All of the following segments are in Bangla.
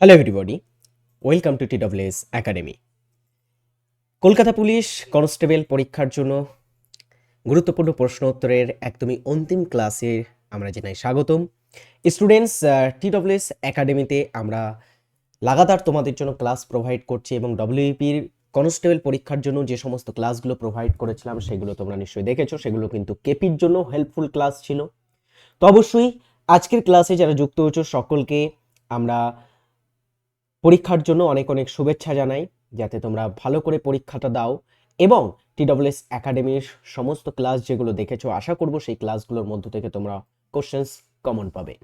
Hello everybody welcome to TWS academy Kolkata police constable পরীক্ষার জন্য গুরুত্বপূর্ণ প্রশ্ন উত্তরের একদমই অন্তিম ক্লাসে আমরা জানাই স্বাগতম। স্টুডেন্টস টিডব্লিউএস একাডেমিতে আমরা লাগাতার তোমাদের জন্য ক্লাস প্রোভাইড করছি এবং ডব্লিউপির কনস্টেবল পরীক্ষার জন্য যে সমস্ত ক্লাসগুলো প্রোভাইড করেছিলাম, সেগুলো তোমরা নিশ্চয়ই দেখেছ। সেগুলো কিন্তু কেপির জন্য হেল্পফুল ক্লাস ছিল। তো অবশ্যই আজকের ক্লাসে যারা যুক্ত হয়েছো, সকলকে আমরা পরীক্ষার জন্য অনেক অনেক শুভেচ্ছা জানাই, যাতে তোমরা ভালো করে পরীক্ষাটা দাও এবং টিডব্লিউএস একাডেমির সমস্ত ক্লাস যেগুলো দেখেছ, আশা করব সেই ক্লাসগুলোর মধ্য থেকে তোমরা কোশ্চেন্স কমন পাবে।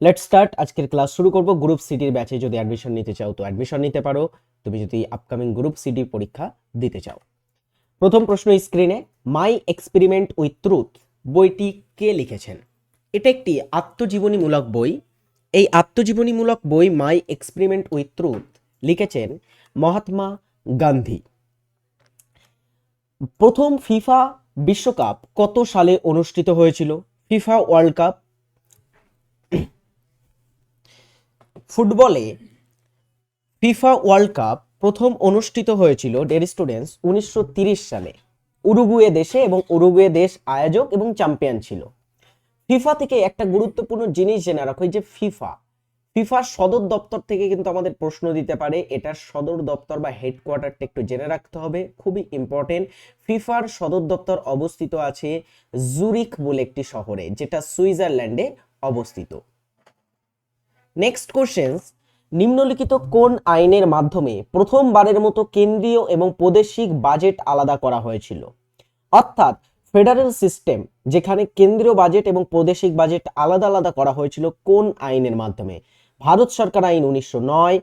লেট স্টার্ট আজকের ক্লাস শুরু করব। গ্রুপ সিটির ব্যাচে যদি অ্যাডমিশন নিতে চাও, তো অ্যাডমিশন নিতে পারো। তুমি যদি আপকামিং গ্রুপ সিটি পরীক্ষা দিতে চাও। প্রথম প্রশ্ন স্ক্রিনে মাই এক্সপেরিমেন্ট উইথ ট্রুথ বইটি কে লিখেছেন? এটা একটি আত্মজীবনীমূলক বই। এই আত্মজীবনীমূলক বই মাই এক্সপেরিমেন্ট উইথ ট্রুথ লিখেছেন মহাত্মা গান্ধী। প্রথম ফিফা বিশ্বকাপ কত সালে অনুষ্ঠিত হয়েছিল? FIFA World Cup. ফুটবলে ফিফা ওয়ার্ল্ড কাপ প্রথম অনুষ্ঠিত হয়েছিল ডের স্টুডেন্টস উনিশশো সালে। উরুগুয়ে দেশে এবং উরুগুয়ে দেশ আয়োজক এবং চ্যাম্পিয়ন ছিল। ফিফা থেকে একটা গুরুত্বপূর্ণ জিনিস জেনে রাখো যে ফিফা। ফিফার সদর দপ্তর থেকে কিন্তু আমাদের প্রশ্ন দিতে পারে, এটার সদর দপ্তর বা হেডকোয়ার্টারটা একটু জেনে রাখতে হবে, খুবই ইম্পর্টেন্ট ফিফার সদর দপ্তর অবস্থিত আছে জুরিক বলে একটি শহরে, যেটা সুইজারল্যান্ডে অবস্থিত। নেক্সট কোশ্চেন্স নিম্নলিখিত কোন আইনের মাধ্যমে প্রথমবারের মতো কেন্দ্রীয় এবং প্রাদেশিক বাজেট আলাদা করা হয়েছিল? অর্থাৎ ফেডারেল সিস্টেম, যেখানে কেন্দ্রীয় বাজেট এবং প্রাদেশিক বাজেট আলাদা আলাদা করা হয়েছিল কোন আইনের মাধ্যমে? ভারত সরকার আইন উনিশশো নয়,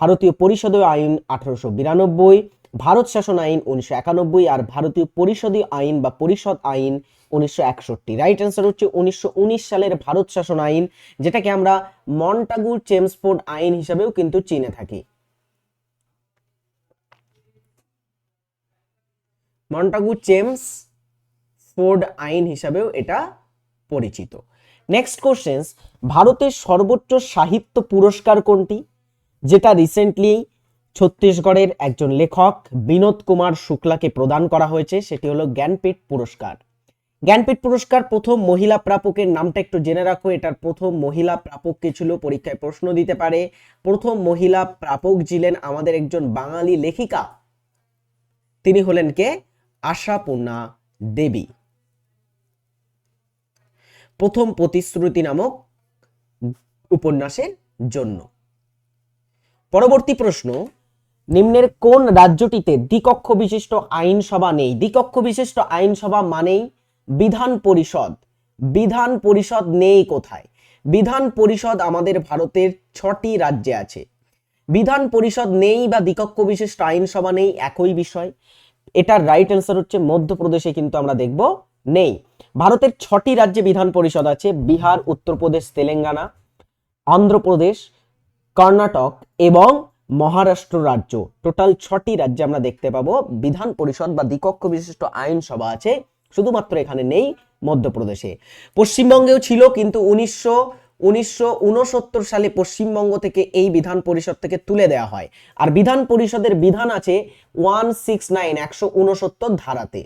ভারতীয় পরিষদীয় আইন আঠারোশো বিরানব্বই, ভারত শাসন আইন উনিশশো একানব্বই আর ভারতীয় পরিষদীয় আইন বা পরিষদ আইন উনিশশো একষট্টি। রাইট অ্যান্সার হচ্ছে উনিশশো উনিশ সালের ভারত শাসন আইন, যেটাকে আমরা মন্টাগু চেমসফোর্ড আইন হিসাবেও কিন্তু চিনে থাকি। মন্টাগু চেমস ফোর্ড আইন হিসাবেও এটা পরিচিত। নেক্সট কোশ্চেন্স ভারতের সর্বোচ্চ সাহিত্য পুরস্কার কোনটি? যেটা রিসেন্টলি ছত্তিশগড়ের একজন লেখক বিনোদ কুমার শুক্লাকে প্রদান করা হয়েছে, সেটি হলো জ্ঞানপীঠ পুরস্কার। জ্ঞানপীঠ পুরস্কার প্রথম মহিলা প্রাপকের নামটা একটু জেনে রাখো, এটার প্রথম মহিলা প্রাপক কে ছিল, পরীক্ষায় প্রশ্ন দিতে পারে। প্রথম মহিলা প্রাপক ছিলেন আমাদের একজন বাঙালি লেখিকা, তিনি হলেন কে? আশাপূর্ণা দেবী। প্রথম প্রতিশ্রুতি নামক উপন্যাসের জন্য। পরবর্তী প্রশ্ন, নিম্নের কোন রাজ্যটিতে দ্বিকক্ষ বিশিষ্ট আইনসভা নেই? দ্বিকক্ষ বিশিষ্ট আইনসভা মানেই বিধান পরিষদ। বিধান পরিষদ নেই কোথায়? বিধান পরিষদ আমাদের ভারতের ছটি রাজ্যে আছে। বিধান পরিষদ নেই বা দ্বিকক্ষ বিশিষ্ট আইনসভা নেই একই বিষয়। এটার রাইট অ্যান্সার হচ্ছে মধ্যপ্রদেশে কিন্তু আমরা দেখব নেই। ভারতের ছটি রাজ্যে বিধান পরিষদ আছে, বিহার, উত্তরপ্রদেশ, তেলেঙ্গানা অন্ধ্রপ্রদেশ কর্ণাটক এবং মহারাষ্ট্র রাজ্য। টোটাল ছটি রাজ্যে আমরা দেখতে পাবো, বিধান পরিষদ বা দ্বিকক্ষ বিশিষ্ট আইনসভা আছে, শুধুমাত্র এখানে নেই মধ্যপ্রদেশে। পশ্চিমবঙ্গেও ছিল, কিন্তু উনিশশো উনিশশো সালে পশ্চিমবঙ্গ থেকে এই বিধান পরিষদ থেকে তুলে দেওয়া হয়। আর বিধান পরিষদের বিধান আছে ওয়ান সিক্স নাইন একশো উনসত্তর ধারাতে।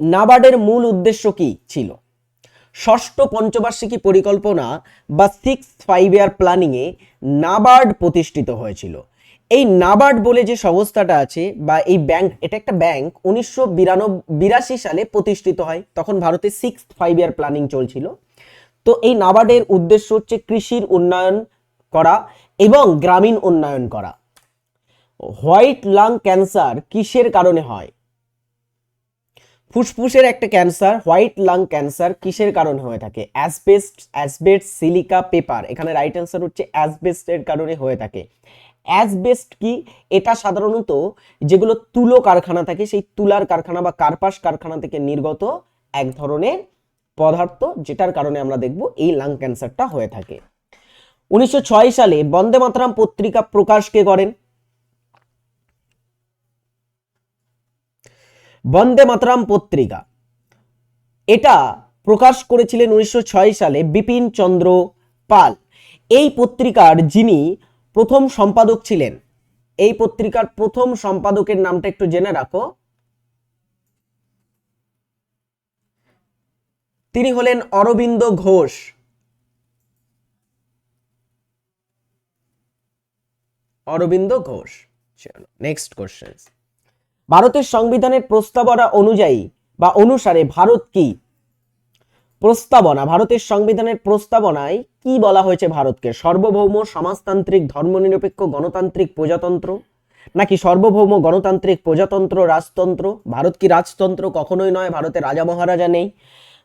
নাবার্ডের মূল উদ্দেশ্য কি ছিল? ষষ্ঠ পঞ্চবার্ষিকী পরিকল্পনা বা সিক্স ফাইভ ইয়ার প্ল্যানিংয়ে নাবার্ড প্রতিষ্ঠিত হয়েছিল। এই নাবার্ড বলে যে সংস্থাটা আছে বা এই ব্যাংক, এটা একটা ব্যাংক উনিশশো বিরাশি সালে প্রতিষ্ঠিত হয়, তখন ভারতে সিক্স ফাইভ ইয়ার প্ল্যানিং চলছিল। তো এই নাবার্ডের উদ্দেশ্য হচ্ছে কৃষির উন্নয়ন করা এবং গ্রামীণ উন্নয়ন করা। হোয়াইট লাং ক্যান্সার কিসের কারণে হয়? ফুসফুসের একটা ক্যান্সার হোয়াইট লাং ক্যান্সার কিসের কারণে হয়ে থাকে? অ্যাসবেস্ট অ্যাসবেস্ট সিলিকা পেপার এখানে রাইট অ্যান্সার হচ্ছে অ্যাসবেস্টের কারণে হয়ে থাকে। অ্যাসবেস্ট কি? এটা সাধারণত যেগুলো তুলো কারখানা থাকে, সেই তুলার কারখানা বা কার্পাস কারখানা থেকে নির্গত এক ধরনের পদার্থ, যেটার কারণে আমরা দেখব এই লাং ক্যান্সারটা হয়ে থাকে। উনিশশো ছয় সালে বন্দে মাতরম পত্রিকা প্রকাশ কে করেন? বন্দে মাতরম পত্রিকা। এটা প্রকাশ করেছিলেন উনিশশো ছয় সালে বিপিন চন্দ্র পাল। এই পত্রিকার যিনি প্রথম সম্পাদক ছিলেন, এই পত্রিকার প্রথম সম্পাদকের নামটা একটু জেনে রাখো। তিনি হলেন অরবিন্দ ঘোষ। অরবিন্দ ঘোষ, চলো নেক্সট কোশ্চেন ভারতের সংবিধানের প্রস্তাবনা অনুযায়ী বা অনুসারে ভারত কি? প্রস্তাবনা, ভারতের সংবিধানের প্রস্তাবনায় কি বলা হয়েছে ভারতকে? সার্বভৌম সমাজতান্ত্রিক ধর্মনিরপেক্ষ গণতান্ত্রিক প্রজাতন্ত্র? নাকি সার্বভৌম গণতান্ত্রিক প্রজাতন্ত্র রাজতন্ত্র? ভারত কি রাজতন্ত্র? কখনোই নয় ভারতে রাজা মহারাজা নেই।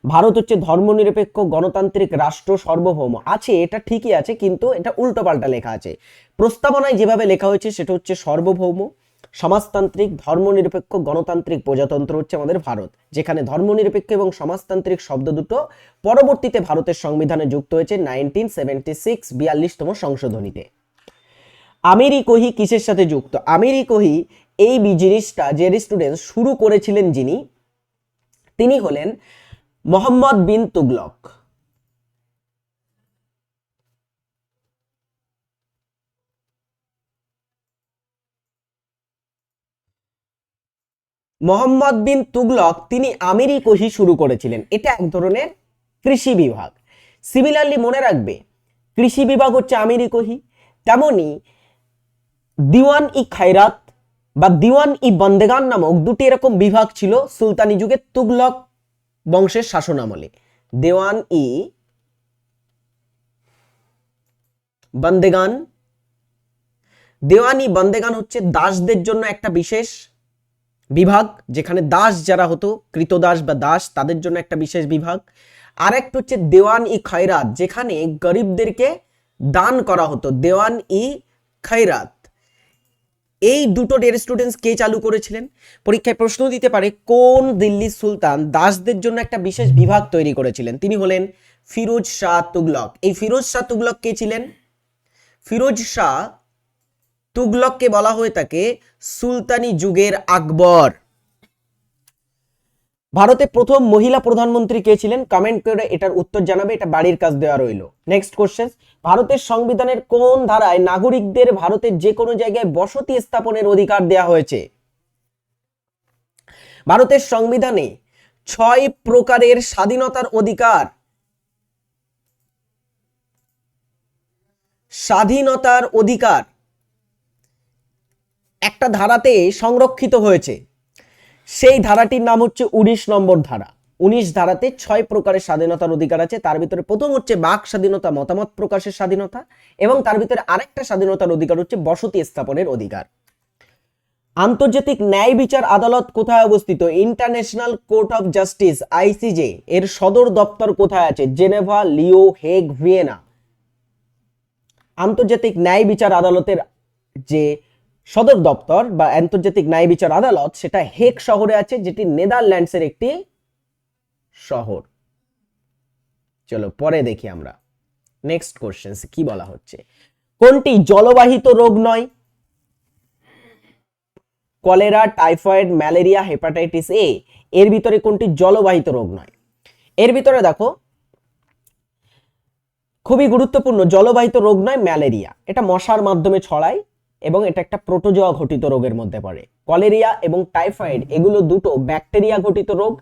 ভারত হচ্ছে ধর্মনিরপেক্ষ গণতান্ত্রিক রাষ্ট্র সার্বভৌম। আছে, এটা ঠিকই আছে, কিন্তু এটা উল্টোপাল্টা লেখা আছে। প্রস্তাবনায় যেভাবে লেখা হয়েছে, সেটা হচ্ছে সার্বভৌম। সমাজতান্ত্রিক, ধর্মনিরপেক্ষ, গণতান্ত্রিক প্রজাতন্ত্র হচ্ছে আমাদের ভারত, যেখানে ধর্মনিরপেক্ষ এবং সমাজতান্ত্রিক শব্দ দুটো পরবর্তীতে ভারতের সংবিধানে যুক্ত হয়েছে নাইনটিন সেভেন্টি সিক্স, বিয়াল্লিশতম সংশোধনীতে। আমিরি কহি কিসের সাথে যুক্ত? আমিরি কহি এই জিনিসটা যে স্টুডেন্ট শুরু করেছিলেন যিনি, তিনি হলেন মোহাম্মদ বিন তুগলক। মোহাম্মদ বিন তুগলক, তিনি আমিরি কহি শুরু করেছিলেন। এটা এক ধরনের কৃষি বিভাগ। সিমিলারলি মনে রাখবে, কৃষি বিভাগ হচ্ছে আমিরি কহি তেমনি দিওয়ান ই খায়রাত বা দিওয়ান ই বন্দেগান নামক দুটি এরকম বিভাগ ছিল সুলতানি যুগে তুগলক বংশের শাসনামলে দেওয়ান ই বন্দেগান। দেওয়ানি বন্দেগান হচ্ছে দাসদের জন্য একটা বিশেষ বিভাগ, যেখানে দাস যারা হতো, কৃতদাস বা দাস, তাদের জন্য একটা বিশেষ বিভাগ। আর একটা হচ্ছে দেওয়ান ই খয়রাত, যেখানে গরিবদেরকে দান করা হতো, দেওয়ান ই খয়রাত। এই দুটো ডের স্টুডেন্টস কে চালু করেছিলেন? পরীক্ষায় প্রশ্ন দিতে পারে, কোন দিল্লির সুলতান দাসদের জন্য একটা বিশেষ বিভাগ তৈরি করেছিলেন? তিনি হলেন ফিরোজ শাহ তুগলক। এই ফিরোজ শাহ তুগলক কে ছিলেন? ফিরোজ শাহ তুগলককে বলা হয়ে থাকে সুলতানি যুগের আকবর। ভারতে প্রথম মহিলা প্রধানমন্ত্রী কে ছিলেন? কমেন্ট করে এটার উত্তর জানাবে, এটা বাড়ির কাজ দেওয়া রইল। নেক্সট কোশ্চেন ভারতের সংবিধানের কোন ধারায় নাগরিকদের ভারতের যে কোনো জায়গায় বসতি স্থাপনের অধিকার দেওয়া হয়েছে? ভারতের সংবিধানে ছয় প্রকারের স্বাধীনতার অধিকার। স্বাধীনতার অধিকার একটা ধারাতে সংরক্ষিত হয়েছে। সেই ধারাটির নাম হচ্ছে উনিশ নম্বর ধারা। উনিশ ধারাতে ছয় প্রকারের স্বাধীনতার অধিকার আছে। তার ভিতরে প্রথম হচ্ছে বাক স্বাধীনতা, মতামত প্রকাশের স্বাধীনতা এবং তার ভিতরে আরেকটা স্বাধীনতার অধিকার হচ্ছে বসতি স্থাপনের অধিকার। আন্তর্জাতিক ন্যায় বিচার আদালত কোথায় অবস্থিত? International Court of Justice, ICJ. এর সদর দপ্তর কোথায় আছে? জেনেভা, লিও, হেগ, ভিয়েনা। আন্তর্জাতিক ন্যায় বিচার আদালতের যে সদর দপ্তর বা আন্তর্জাতিক ন্যায় বিচার আদালত সেটা হেক শহরে আছে, যেটি নেদারল্যান্ডসের একটি শহর। চলো পরে দেখি আমরা। নেক্সট কোশ্চেন কি বলা হচ্ছে? কোনটি জলবাহিত রোগ নয়? Cholera, typhoid, malaria, hepatitis A. এর ভিতরে কোনটি জলবাহিত রোগ নয়? এর ভিতরে দেখো, খুবই গুরুত্বপূর্ণ, জলবাহিত রোগ নয়, ম্যালেরিয়া। এটা মশার মাধ্যমে ছড়ায় এবং এটা একটা প্রোটোজোয়া ঘটিত রোগের মধ্যে পড়ে। কলেরিয়া এবং টাইফয়েড, এগুলো দুটো ব্যাকটেরিয়া ঘটিত রোগ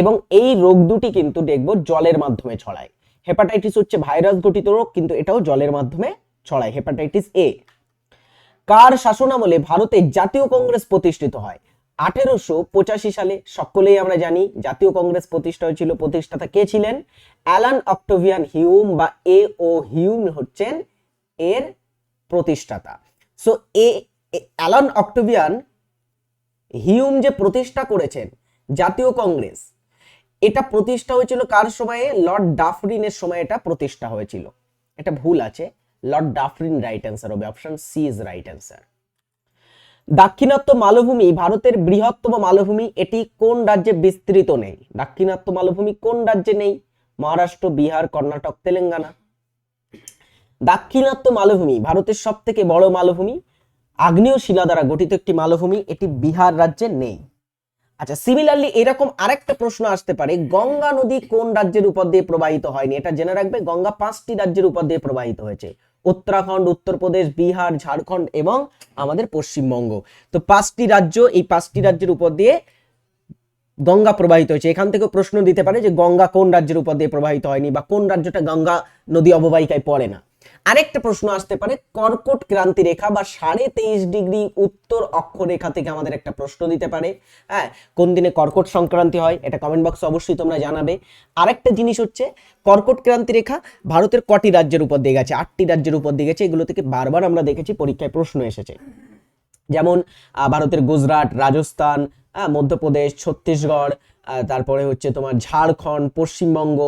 এবং এই রোগ দুটি কিন্তু দেখব জলের মাধ্যমে ছড়ায়। হেপাটাইটিস হচ্ছে ভাইরাস ঘটিত রোগ, কিন্তু এটাও জলের মাধ্যমে ছড়ায় হেপাটাইটিস এ কার শাসনামলে ভারতে জাতীয় কংগ্রেস প্রতিষ্ঠিত হয়? আঠেরোশো পঁচাশি সালে সকলেই আমরা জানি, জাতীয় কংগ্রেস প্রতিষ্ঠা হয়েছিল, প্রতিষ্ঠাতা কে ছিলেন? অ্যালান অক্টোভিয়ান হিউম বা এ ও হিউম হচ্ছেন এর প্রতিষ্ঠাতা। So A Allan Octavian Hume যে প্রতিষ্ঠা করেছেন, জাতীয় কংগ্রেস, এটা প্রতিষ্ঠা হয়েছিল কার সময়ে? লর্ড ডাফরিনের সময় এটা প্রতিষ্ঠা হয়েছিল। এটা ভুল আছে। লর্ড ডাফরিন রাইট অ্যান্সার হবে option C is right answer দাক্ষিণাত্য মালভূমি, ভারতের বৃহত্তম মালভূমি, এটি কোন রাজ্যে বিস্তৃত নেই? দাক্ষিণাত্য মালভূমি কোন রাজ্যে নেই? মহারাষ্ট্র, বিহার, কর্ণাটক, তেলেঙ্গানা। দাক্ষিণাত্য মালভূমি, ভারতের সব থেকে বড় মালভূমি। আগ্নেয় শিলা দ্বারা গঠিত একটি মালভূমি, এটি বিহার রাজ্যে নেই। আচ্ছা সিমিলারলি এরকম আরেকটা প্রশ্ন আসতে পারে, গঙ্গা নদী কোন রাজ্যের উপর দিয়ে প্রবাহিত হয়নি? এটা জেনে রাখবে, গঙ্গা পাঁচটি রাজ্যের উপর দিয়ে প্রবাহিত হয়েছে। উত্তরাখণ্ড, উত্তরপ্রদেশ, বিহার, ঝাড়খণ্ড এবং আমাদের পশ্চিমবঙ্গ। তো পাঁচটি রাজ্য, এই পাঁচটি রাজ্যের উপর দিয়ে গঙ্গা প্রবাহিত হয়েছে। এখান থেকে প্রশ্ন দিতে পারে যে গঙ্গা কোন রাজ্যের উপর দিয়ে প্রবাহিত হয়নি বা কোন রাজ্যটা গঙ্গা নদী অববাহিকায় পড়ে না। আরেকটা প্রশ্ন আসতে পারে, কর্কট ক্রান্তি রেখা বা সাড়ে তেইশ ডিগ্রি উত্তর অক্ষরেখা থেকে আমাদের একটা প্রশ্ন দিতে পারে। হ্যাঁ কোন দিনে কর্কট সংক্রান্তি হয় এটা কমেন্ট বক্সে অবশ্যই তোমরা জানাবে। আরেকটা জিনিস হচ্ছে, কর্কট ক্রান্তি রেখা ভারতের কটি রাজ্যের উপর দিয়ে গেছে? আটটি রাজ্যের উপর দিয়ে গেছে, এগুলো থেকে বারবার আমরা দেখেছি, পরীক্ষায় প্রশ্ন এসেছে। যেমন ভারতের গুজরাট, রাজস্থান মধ্যপ্রদেশ, ছত্তিশগড় তারপরে হচ্ছে তোমার ঝাড়খণ্ড, পশ্চিমবঙ্গ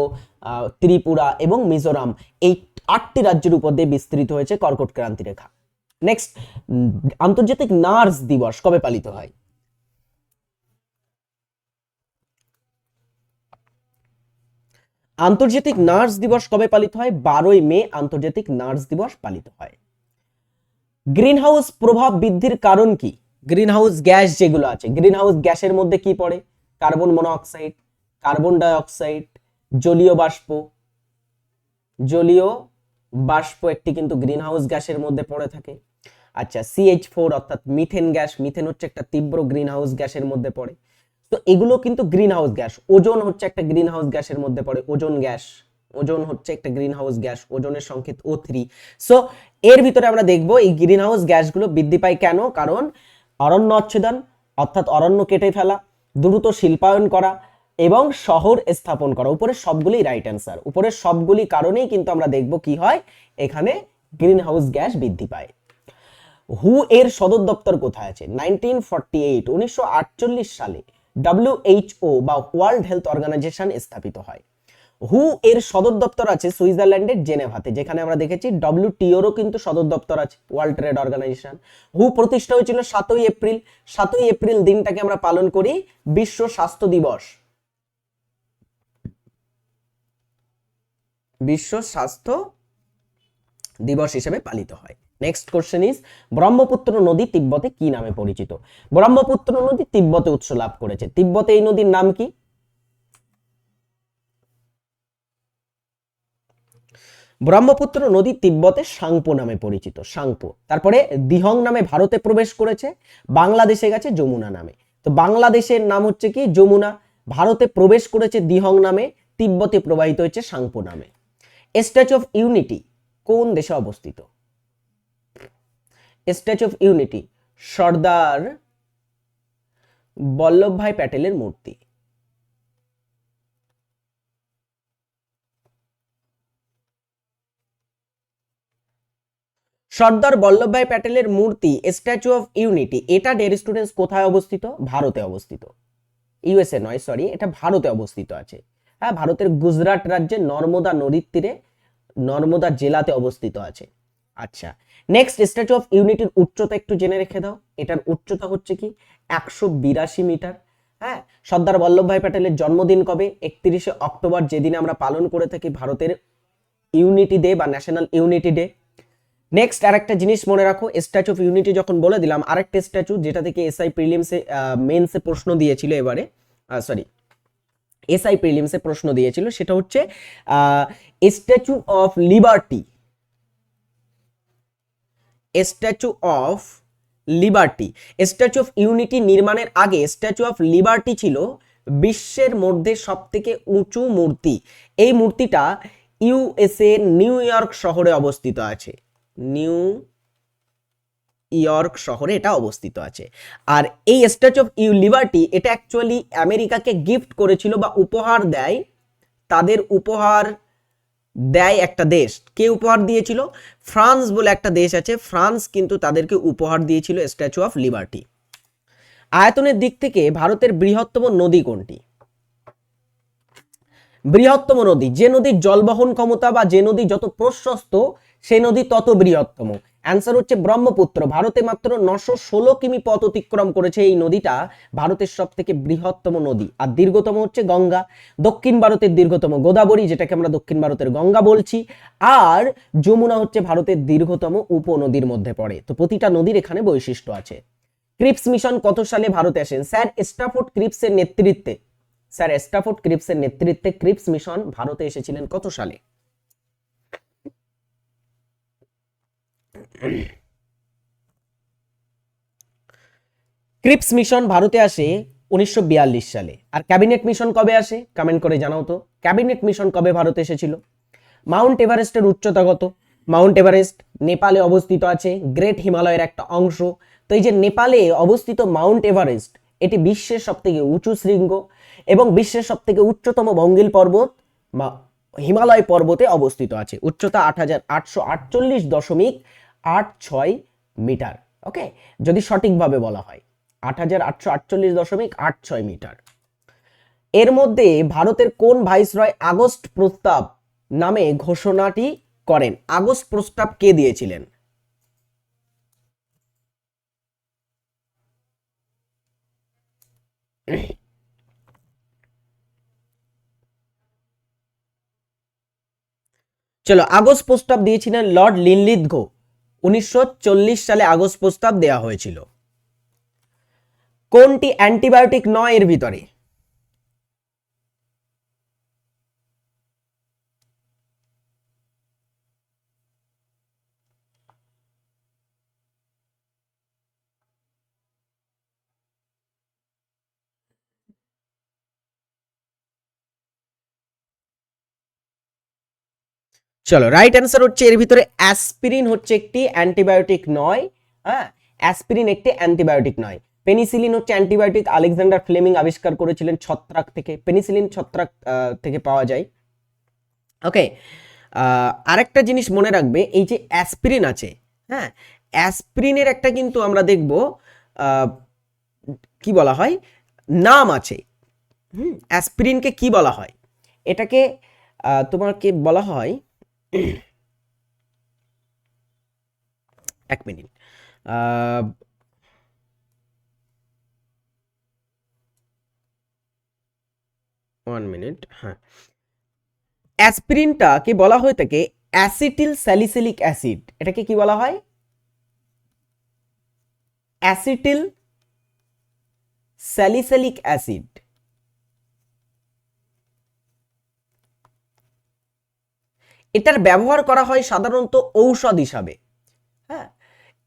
ত্রিপুরা এবং মিজোরাম এই আটটি রাজ্যের উপর দিয়ে বিস্তৃত হয়েছে কর্কট ক্রান্তি রেখা। নেক্সট আন্তর্জাতিক নার্স দিবস কবে পালিত হয়? আন্তর্জাতিক নার্স দিবস কবে পালিত হয়? বারোই মে আন্তর্জাতিক নার্স দিবস পালিত হয়। গ্রিন হাউস প্রভাব বৃদ্ধির কারণ কি? গ্রিন হাউস গ্যাস যেগুলো আছে গ্রিন হাউস গ্যাসের মধ্যে কি পড়ে? কার্বন মনোঅক্সাইড কার্বন ডাইঅক্সাইড জলীয় বাষ্প। জলীয় বাষ্প একটি কিন্তু গ্রিন হাউস গ্যাসের মধ্যে পড়ে থাকে। আচ্ছা সিএইচ ফোর অর্থাৎ মিথেন গ্যাস, মিথেন হচ্ছে একটা তীব্র গ্রিন হাউস গ্যাসের মধ্যে পড়ে। তো এগুলো কিন্তু গ্রিন হাউস গ্যাস, ওজন হচ্ছে একটা গ্রিন হাউস গ্যাসের মধ্যে পড়ে, ওজন গ্যাস। ওজন হচ্ছে একটা গ্রিন হাউস গ্যাস, ওজনের সংকেত ও থ্রি সো এর ভিতরে আমরা দেখব এই গ্রিন হাউস গ্যাসগুলো বৃদ্ধি পায় কেন? কারণ অরণ্য অচ্ছেদন, অর্থাৎ অরণ্য কেটে ফেলা, দ্রুত শিল্পায়ন করা এবং শহর স্থাপন করা। উপরের সবগুলি রাইট অ্যান্সার উপরের সবগুলি কারণেই কিন্তু আমরা দেখব কি হয়, এখানে গ্রিন হাউস গ্যাস বৃদ্ধি পায়। হু এর সদর দপ্তর কোথায় আছে? নাইনটিন ফর্টি এইট উনিশশো সালে ডাব্লিউএইচও বা ওয়ার্ল্ড হেলথ অর্গানাইজেশন স্থাপিত হয়। হু এর সদর দপ্তর আছে? সুইজারল্যান্ডের জেনেভাতে, যেখানে আমরা দেখেছি ডব্লিউটিওরও কিন্তু সদর দপ্তর আছে ওয়ার্ল্ড ট্রেড অর্গানাইজেশন হু প্রতিষ্ঠা হয়েছিল সাতই এপ্রিল। সাতই এপ্রিল দিনটাকে আমরা পালন করি বিশ্ব স্বাস্থ্য দিবস। বিশ্ব স্বাস্থ্য দিবস হিসেবে পালিত হয়। নেক্সট কোশ্চেন ইজ ব্রহ্মপুত্র নদী তিব্বতে কি নামে পরিচিত? ব্রহ্মপুত্র নদী তিব্বতে উৎস লাভ করেছে। তিব্বতে এই নদীর নাম কি? ব্রহ্মপুত্র নদী তিব্বতে সাংপো নামে পরিচিত। সাংপো। তারপরে দিহং নামে ভারতে প্রবেশ করেছে। বাংলাদেশে গেছে যমুনা নামে। তো বাংলাদেশের নাম হচ্ছে কি? যমুনা। ভারতে প্রবেশ করেছে দিহং নামে। তিব্বতে প্রবাহিত হচ্ছে সাংপো নামে। স্ট্যাচু অফ ইউনিটি কোন দেশে অবস্থিত? Statue of unity, Sardar Vallabhbhai প্যাটেলের মূর্তি। সর্দার বল্লভভাই প্যাটেলের মূর্তি, স্ট্যাচু অফ ইউনিটি, এটা ডের স্টুডেন্টস কোথায় অবস্থিত? ভারতে অবস্থিত। ইউএসএ নয়, সরি, এটা ভারতে অবস্থিত আছে। হ্যাঁ ভারতের গুজরাট রাজ্যের নর্মদা নদীর তীরে, নর্মদা জেলাতে অবস্থিত আছে। আচ্ছা নেক্সট স্ট্যাচু অফ ইউনিটির উচ্চতা একটু জেনে রেখে দাও। এটার উচ্চতা হচ্ছে কি? একশো বিরাশি মিটার। হ্যাঁ সর্দার বল্লভভাই প্যাটেলের জন্মদিন কবে? একত্রিশে অক্টোবর যেদিন আমরা পালন করে থাকি ভারতের ইউনিটি ডে বা ন্যাশনাল ইউনিটি ডে নেক্সট আরেকটা জিনিস মনে রাখো স্ট্যাচু অফ ইউনিটি যখন বলে দিলাম, আরেকটা স্ট্যাচু যেটা থেকে এসআই প্রিলিমসে মেন্সে প্রশ্ন দিয়েছিল এবারে সরি এসআই প্রিলিমসে প্রশ্ন দিয়েছিল, সেটা হচ্ছে statue of liberty statue of liberty statue of unity নির্মাণের আগে স্ট্যাচু অফ লিবার্টি ছিল বিশ্বের মধ্যে সব থেকে উঁচু মূর্তি। এই মূর্তিটা ইউএসএ নিউ ইয়র্ক শহরে অবস্থিত আছে। নিউ ইয়র্ক শহরে এটা অবস্থিত আছে। আর এই স্ট্যাচু অফ ইউ লিবার্টি এটা অ্যাকচুয়ালি আমেরিকাকে গিফট করেছিল বা উপহার দেয়, তাদের উপহার দেয় একটা দেশ। কে উপহার দিয়েছিল? ফ্রান্স বলে একটা দেশ আছে, ফ্রান্স কিন্তু তাদেরকে উপহার দিয়েছিল স্ট্যাচু অফ লিবার্টি আয়তনের দিক থেকে ভারতের বৃহত্তম নদী কোনটি? বৃহত্তম নদী, যে নদীর জলবহন ক্ষমতা বা যে নদী যত প্রশস্ত সেই নদী তত বৃহত্তম। অ্যান্সার হচ্ছে ব্রহ্মপুত্র। ভারতে মাত্র নশো ষোলো কিমি পথ অতিক্রম করেছে এই নদীটা, ভারতের সব থেকে বৃহত্তম নদী। আর দীর্ঘতম হচ্ছে গঙ্গা। দক্ষিণ ভারতের দীর্ঘতম গোদাবরী, যেটাকে আমরা দক্ষিণ ভারতের গঙ্গা বলছি। আর যমুনা হচ্ছে ভারতের দীর্ঘতম উপনদীর মধ্যে পড়ে। তো প্রতিটা নদীর এখানে বৈশিষ্ট্য আছে। ক্রিপস মিশন কত সালে ভারতে আসেন? স্যার স্টাফোর্ড ক্রিপসের নেতৃত্বে। স্যার স্টাফোর্ড ক্রিপসের নেতৃত্বে ক্রিপস মিশন ভারতে এসেছিলেন কত সালে? ক্রিপস মিশন ভারতে আসে উনিশশো বিয়াল্লিশ সালে। আর ক্যাবিনেট মিশন কবে আসে? কমেন্ট করে জানাও তো। ক্যাবিনেট মিশন কবে ভারতে এসেছিল? মাউন্ট এভারেস্টের উচ্চতা কত? মাউন্ট এভারেস্ট নেপালে অবস্থিত আছে, গ্রেট হিমালয়ের একটা অংশ। তো এই যে নেপালে অবস্থিত মাউন্ট এভারেস্ট, এটি বিশ্বের সবথেকে উঁচু শৃঙ্গ এবং বিশ্বের সবথেকে উচ্চতম বঙ্গিল পর্বত হিমালয় পর্বতে অবস্থিত আছে। উচ্চতা আট হাজার আটশো আটচল্লিশ দশমিক আট ছয় মিটার, ওকে? যদি সঠিকভাবে বলা হয়, আট হাজার আটশো আটচল্লিশ দশমিক আট ছয় মিটার। এর মধ্যে ভারতের কোন ভাইসরয় আগস্ট প্রস্তাব নামে ঘোষণাটি করেন? আগস্ট প্রস্তাব কে দিয়েছিলেন? চলো, আগস্ট প্রস্তাব দিয়েছিলেন লর্ড লিনলিথ ঘো উনিশশো চল্লিশ সালে আগস্ট প্রস্তাব দেওয়া হয়েছিল। কোনটি অ্যান্টিবায়োটিক নয় এর ভিতরে? চলো রাইট অ্যান্সার হচ্ছে এর ভিতরে অ্যাসপিরিন হচ্ছে একটি অ্যান্টিবায়োটিক নয় হ্যাঁ? অ্যাসপিরিন একটি অ্যান্টিবায়োটিক নয়। পেনিসিলিন হচ্ছে অ্যান্টিবায়োটিক আলেকজান্ডার ফ্লেমিং আবিষ্কার করেছিলেন ছত্রাক থেকে। পেনিসিলিন ছত্রাক থেকে পাওয়া যায়। ওকে আরেকটা জিনিস মনে রাখবে, এই যে অ্যাসপিরিন আছে হ্যাঁ? অ্যাসপিরিনের একটা কিন্তু আমরা দেখব কি বলা হয়? নাম আছে। হুম অ্যাসপিরিনকে কি বলা হয়? এটাকে তোমাকে বলা হয় এক মিনিট। ওয়ান মিনিট হ্যাঁ। অ্যাসপিরিনটাকে বলা হয়ে থাকে অ্যাসিটিল স্যালিসিলিক অ্যাসিড এটাকে কি বলা হয়? অ্যাসিটিল স্যালিসিলিক অ্যাসিড এটার ব্যবহার করা হয় সাধারণত ঔষধ হিসাবে। হ্যাঁ?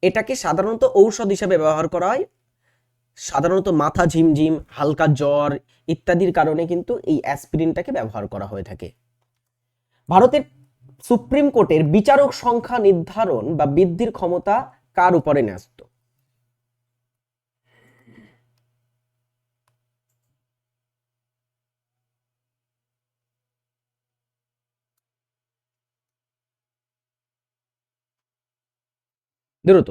এটাকে সাধারণত ঔষধ হিসাবে ব্যবহার করা হয়। সাধারণত মাথা ঝিমঝিম, হালকা জ্বর ইত্যাদির কারণে কিন্তু এই অ্যাসপিরিনটাকে ব্যবহার করা হয়ে থাকে। ভারতের সুপ্রিম কোর্টের বিচারক সংখ্যা নির্ধারণ বা বৃদ্ধির ক্ষমতা কার উপরে ন্যস্ত? দ্রুত।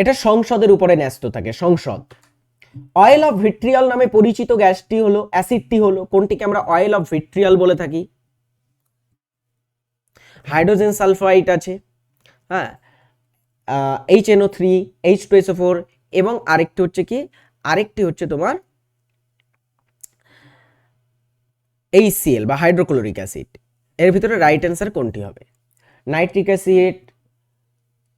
এটা সংসদের উপরে ন্যস্ত থাকে, সংসদ। অয়েল অফ ভিট্রিয়াল নামে পরিচিত গ্যাসটি হলো, অ্যাসিডটি হলো, কোনটিকে আমরা অয়েল অফ ভিট্রিয়াল বলে থাকি। হাইড্রোজেন সালফাইড আছে হ্যাঁ H NO three H two four এবং আরেকটি হচ্ছে কি? আরেকটি হচ্ছে তোমার এইচসিএল বা হাইড্রোক্লোরিক অ্যাসিড এর ভিতরে রাইট অ্যান্সার কোনটি হবে? Nitric acid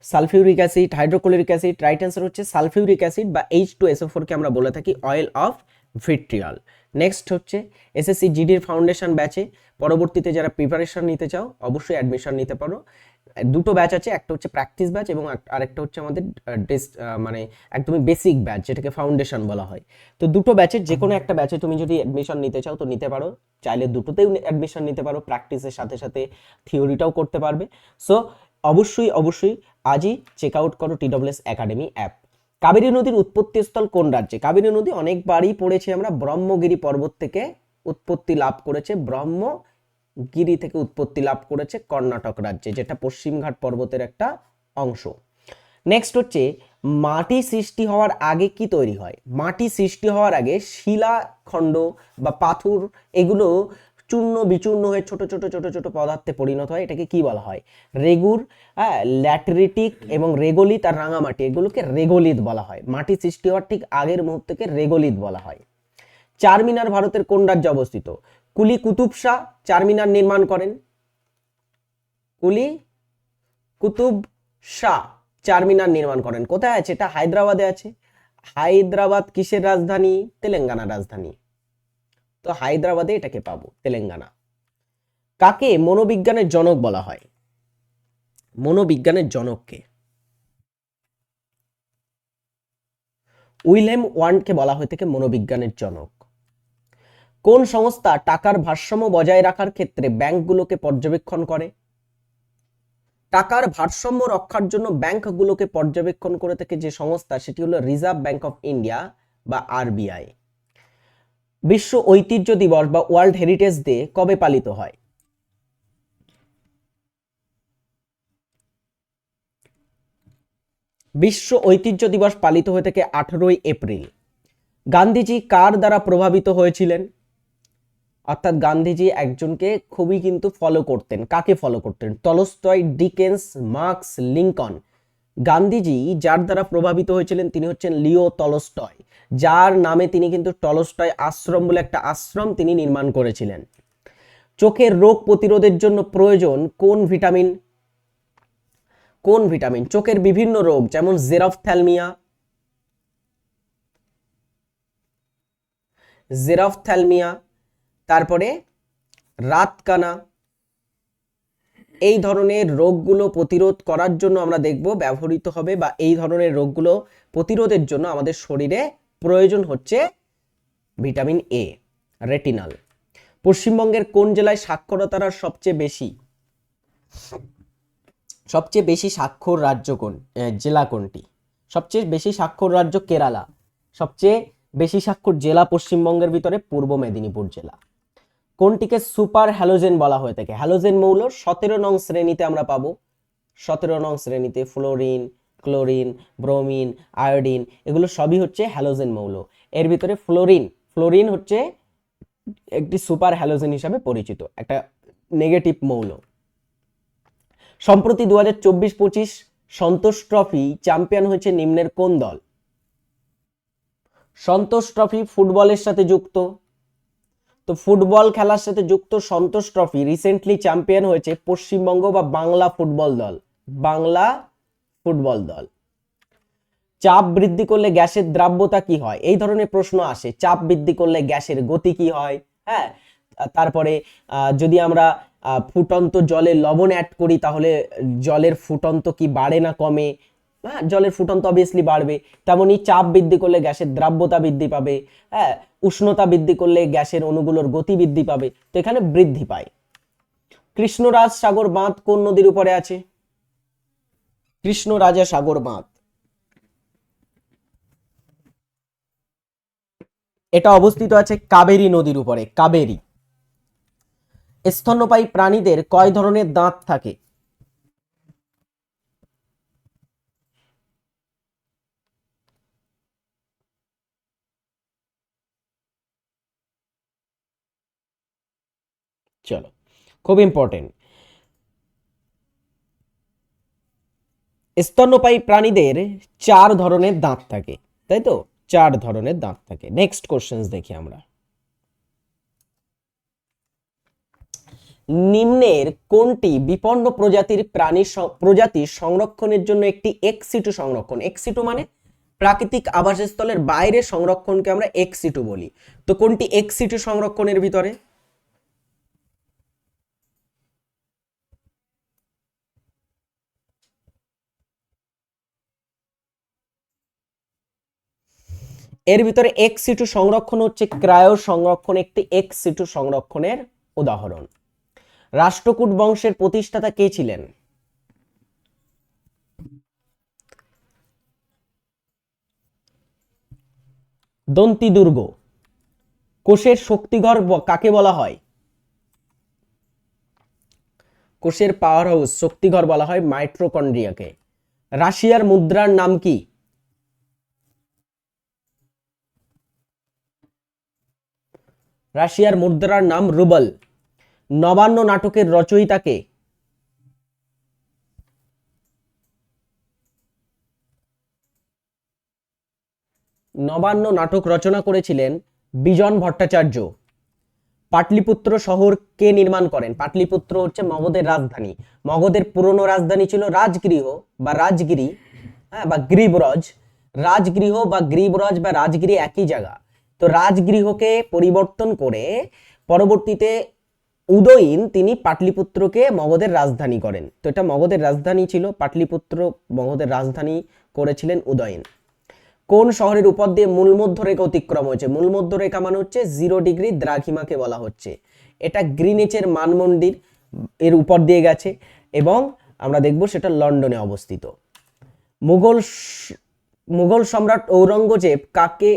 sulphuric acid hydrochloric acid right answer হচ্ছে সালফিউরিক অ্যাসিড বা এইচ টু এসও ফোরকে আমরা বলে থাকি অয়েল অফ ভিট্রিয়াল নেক্সট হচ্ছে এসএসসি জিডির ফাউন্ডেশন ব্যাচে পরবর্তীতে যারা প্রিপারেশন নিতে চাও, অবশ্যই অ্যাডমিশন নিতে পারো। দুটো ব্যাচ আছে, একটা হচ্ছে প্র্যাকটিস ব্যাচ এবং আরেকটা হচ্ছে আমাদের ডেস্ট মানে একদমই বেসিক ব্যাচ যেটাকে ফাউন্ডেশন বলা হয়। তো দুটো ব্যাচের যে কোনো একটা ব্যাচে তুমি যদি অ্যাডমিশন নিতে চাও তো নিতে পারো। চাইলে দুটোতেই অ্যাডমিশন নিতে পারো প্র্যাকটিসের সাথে সাথে থিওরিটাও করতে পারবে। সো অবশ্যই অবশ্যই আজই চেক আউট করো T TWS academy app Kaveri নদীর উৎপত্তিস্থল কোন রাজ্যে? কাবেরী নদী অনেকবারই পড়েছি আমরা, ব্রহ্মগিরি পর্বত থেকে উৎপত্তি লাভ করেছে ব্রহ্মগিরি থেকে উৎপত্তি লাভ করেছে কর্ণাটক রাজ্যে, যেটা পশ্চিমঘাট পর্বতের একটা অংশ। নেক্সট হচ্ছে, মাটি সৃষ্টি হওয়ার আগে কি তৈরি হয়? মাটি সৃষ্টি হওয়ার আগে শিলাখণ্ড বা পাথর এগুলো চূর্ণ বিচূর্ণ হয়ে ছোট ছোট ছোট ছোট পদার্থে পরিণত হয়। এটাকে কি বলা হয়? রেগুর হ্যাঁ ল্যাটেরিটিক এবং রেগোলিত আর রাঙামাটি, এগুলোকে রেগোলিত বলা হয়। মাটি সৃষ্টি হওয়ার ঠিক আগের মুহূর্তকে রেগোলিত বলা হয়। চারমিনার ভারতের কোন রাজ্যে অবস্থিত? কুলি কুতুব শাহ চারমিনার নির্মাণ করেন। কুলি কুতুব শাহ চারমিনার নির্মাণ করেন। কোথায় আছে? এটা হায়দ্রাবাদে আছে। হায়দ্রাবাদ কিসের রাজধানী? তেলেঙ্গানা রাজধানী। তো হায়দ্রাবাদে এটাকে পাবো, তেলেঙ্গানা। কাকে? মনোবিজ্ঞানের জনক বলা হয়। মনোবিজ্ঞানের জনককে। উইলহেম ওয়ান্ডকে বলা হয়ে থাকে মনোবিজ্ঞানের জনক। কোন সংস্থা টাকার ভারসাম্য বজায় রাখার ক্ষেত্রে ব্যাংকগুলোকে পর্যবেক্ষণ করে? টাকার ভারসাম্য রক্ষার জন্য ব্যাংকগুলোকে পর্যবেক্ষণ করে থাকে যে সংস্থা, সেটি হলো রিজার্ভ ব্যাংক অফ ইন্ডিয়া বা আরবিআই বিশ্ব ঐতিহ্য দিবস বা ওয়ার্ল্ড হেরিটেজ ডে কবে পালিত হয়? বিশ্ব ঐতিহ্য দিবস পালিত হয়ে থাকে আঠেরোই এপ্রিল। গান্ধীজি কার দ্বারা প্রভাবিত হয়েছিলেন? অর্থাৎ গান্ধীজি একজনকে খুবই কিন্তু ফলো করতেন। কাকে ফলো করতেন? Tolstoy Dickens Marx Lincoln Gandhiji যার দ্বারা প্রভাবিত হয়েছিলেন তিনি হচ্ছেন লিও টলস্টয় যার নামে তিনি কিন্তু টলস্টয় আশ্রম বলে একটা আশ্রম তিনি নির্মাণ করেছিলেন। চোখের রোগ প্রতিরোধের জন্য প্রয়োজন কোন ভিটামিন? কোন ভিটামিন? চোখের বিভিন্ন রোগ, যেমন জেরফথ্যালমিয়া জেরফথ্যালমিয়া তারপরে রাতকানা। এই ধরনের রোগগুলো প্রতিরোধ করার জন্য আমরা দেখব ব্যবহৃত হবে বা এই ধরনের রোগগুলো প্রতিরোধের জন্য আমাদের শরীরে প্রয়োজন হচ্ছে ভিটামিন এ রেটিনাল পশ্চিমবঙ্গের কোন জেলায় সাক্ষরতার হার সবচেয়ে বেশি? সবচেয়ে বেশি স্বাক্ষর রাজ্য কোন জেলা কোনটি? সবচেয়ে বেশি স্বাক্ষর রাজ্য কেরালা। সবচেয়ে বেশি স্বাক্ষর জেলা পশ্চিমবঙ্গের ভিতরে, পূর্ব মেদিনীপুর জেলা। কোনটিকে সুপার হ্যালোজেন বলা হয়ে থাকে? হ্যালোজেন মৌল সতেরো নং শ্রেণীতে আমরা পাবো। সতেরো নং শ্রেণীতে ফ্লোরিন ক্লোরিন ব্রোমিন আয়োডিন এগুলো সবই হচ্ছে হ্যালোজেন মৌল। এর ভিতরে ফ্লোরিন ফ্লোরিন হচ্ছে একটি সুপার হ্যালোজেন হিসাবে পরিচিত, একটা নেগেটিভ মৌল। সম্প্রতি দু হাজার চব্বিশ পঁচিশ সন্তোষ ট্রফি চ্যাম্পিয়ন হয়েছে নিম্নের কোন দল? সন্তোষ ট্রফি ফুটবলের সাথে যুক্ত। তো ফুটবল খেলার সাথে যুক্ত সন্তোষ ট্রফি রিসেন্টলি চ্যাম্পিয়ন হয়েছে পশ্চিমবঙ্গ বা বাংলা ফুটবল দল। বাংলা ফুটবল দল। চাপ বৃদ্ধি করলে গ্যাসের দ্রাব্যতা কি হয়? এই ধরনের প্রশ্ন আসে। চাপ বৃদ্ধি করলে গ্যাসের গতি কি হয়? হ্যাঁ তারপরে যদি আমরা ফুটন্ত জলে লবণ অ্যাড করি, তাহলে জলের ফুটন্ত কি বাড়ে না কমে? হ্যাঁ জলের ফুটন্ত অবভিয়াসলি বাড়বে। তেমনই চাপ বৃদ্ধি করলে গ্যাসের দ্রাব্যতা বৃদ্ধি পাবে। হ্যাঁ উষ্ণতা বৃদ্ধি করলে গ্যাসের অণুগুলোর গতি বৃদ্ধি পাবে। তো এখানে বৃদ্ধি পায়। কৃষ্ণরাজ সাগর বাঁধ কোন নদীর উপরে আছে? কৃষ্ণরাজা সাগর বাঁধ। এটা অবস্থিত আছে কাবেরী নদীর উপরে, কাবেরী। স্তন্যপায়ী প্রাণীদের কয় ধরনের দাঁত থাকে? চলো, খুব ইম্পর্টেন্ট স্তন্যপায়ী প্রাণীদের চার ধরনের দাঁত থাকে, তাই তো? চার ধরনের দাঁত থাকে। নেক্সট কোশ্চেন্স দেখি আমরা। নিম্নের কোনটি বিপন্ন প্রজাতির প্রাণী প্রজাতির সংরক্ষণের জন্য একটি এক্সিটু সংরক্ষণ? এক্সিটু মানে প্রাকৃতিক আবাসস্থলের বাইরে সংরক্ষণকে আমরা এক্সিটু বলি। তো কোনটি এক্সিটু সংরক্ষণের ভিতরে? এর ভিতরে এক্স সিটু সংরক্ষণ হচ্ছে ক্রায়ো সংরক্ষণ, একটি এক্স সিটু সংরক্ষণের উদাহরণ। রাষ্ট্রকূট বংশের প্রতিষ্ঠাতা কে ছিলেন? দন্তি দুর্গ। কোষের শক্তিঘর কাকে বলা হয়? কোষের পাওয়ার হাউস শক্তিঘর বলা হয় মাইট্রোকন্ড্রিয়াকে। রাশিয়ার মুদ্রার নাম কি? রাশিয়ার মুদ্রার নাম রুবল। নবান্ন নাটকের রচয়িতাকে নবান্ন নাটক রচনা করেছিলেন বিজন ভট্টাচার্য। পাটলিপুত্র শহর কে নির্মাণ করেন? পাটলিপুত্র হচ্ছে মগধের রাজধানী। মগধের পুরনো রাজধানী ছিল রাজগৃহ বা রাজগিরি হ্যাঁ বা গ্রীবরজ। রাজগৃহ বা গ্রীবরজ বা রাজগিরি একই জায়গা। তো রাজগৃহকে পরিবর্তন করে পরবর্তীতে উদয়ীন তিনি পাটলিপুত্রকে মগধের রাজধানী করেন। তো এটা মগধের রাজধানী ছিল, পাটলিপুত্র মগধের রাজধানী করেছিলেন উদয়ীন। কোন শহরের উপর দিয়ে মূলমধ্যরেখা অতিক্রম হয়েছে? মূলমধ্যরেখা মানে হচ্ছে জিরো ডিগ্রি দ্রাঘিমাকে বলা হচ্ছে। এটা গ্রিনিচের মানমন্দির, এর উপর দিয়ে গেছে এবং আমরা দেখব সেটা লন্ডনে অবস্থিত। মুঘল মুঘল সম্রাট ঔরঙ্গজেব কাকে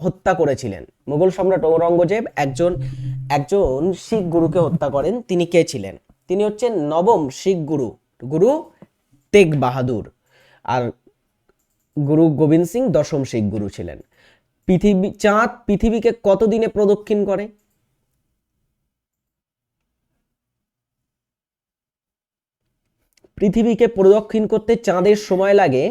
হত্যা করেছিলেন। মুঘল সম্রাট ঔরঙ্গজেব একজন একজন শিখ গুরুকে হত্যা করেন, তিনি কে ছিলেন? তিনি হচ্ছেন নবম শিখ গুরু গুরু তেগ বাহাদুর। আর গুরু গোবিন্দ সিং দশম শিখ গুরু ছিলেন। পৃথিবী, চাঁদ পৃথিবীকে কতদিনে প্রদক্ষিণ করে? পৃথিবীকে প্রদক্ষিণ করতে চাঁদের সময় লাগে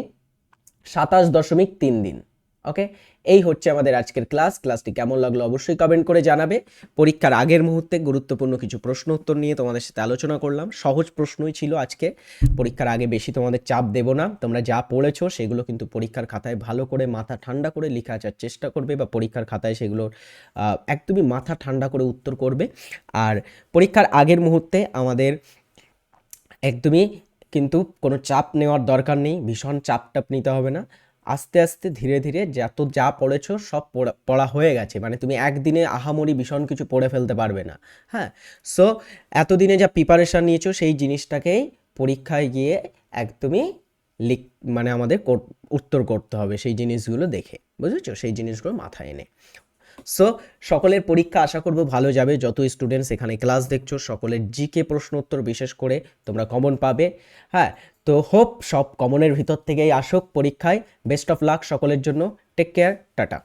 সাতাশ দশমিক তিন দিন, ওকে? এই হচ্ছে আমাদের আজকের ক্লাস। ক্লাসটি কেমন লাগল অবশ্যই কমেন্ট করে জানাবে। পরীক্ষার আগের মুহূর্তে গুরুত্বপূর্ণ কিছু প্রশ্ন উত্তর নিয়ে তোমাদের সাথে আলোচনা করলাম। সহজ প্রশ্নই ছিল আজকে। পরীক্ষার আগে বেশি তোমাদের চাপ দেব না। তোমরা যা পড়েছো সেগুলো কিন্তু পরীক্ষার খাতায় ভালো করে মাথা ঠান্ডা করে লেখা আসার চেষ্টা করবে বা পরীক্ষার খাতায় সেগুলোর একদমই মাথা ঠান্ডা করে উত্তর করবে। আর পরীক্ষার আগের মুহূর্তে আমাদের একদমই কিন্তু কোনো চাপ নেওয়ার দরকার নেই। ভীষণ চাপ টাপ নিতে হবে না। আস্তে আস্তে ধীরে ধীরে যত যা পড়েছো সব পড়া হয়ে গেছে। মানে তুমি একদিনে আহামরি ভীষণ কিছু পড়ে ফেলতে পারবে না। হ্যাঁ? সো এতদিনে যা প্রিপারেশান নিয়েছো সেই জিনিসটাকেই পরীক্ষায় গিয়ে একদমই লিখ মানে আমাদের উত্তর করতে হবে সেই জিনিসগুলো দেখে। বুঝেছ? সেই জিনিসগুলো মাথায় এনে। সো সকলের পরীক্ষা আশা করব ভালো যাবে। যত স্টুডেন্টস এখানে ক্লাস দেখছ, সকলের জিকে প্রশ্ন উত্তর বিশেষ করে তোমরা কমন পাবে। হ্যাঁ? তো হোপ সব কমনের ভিতর থেকেই আসুক পরীক্ষায় বেস্ট অফ লাক সকলের জন্য টেক কেয়ার টাটা।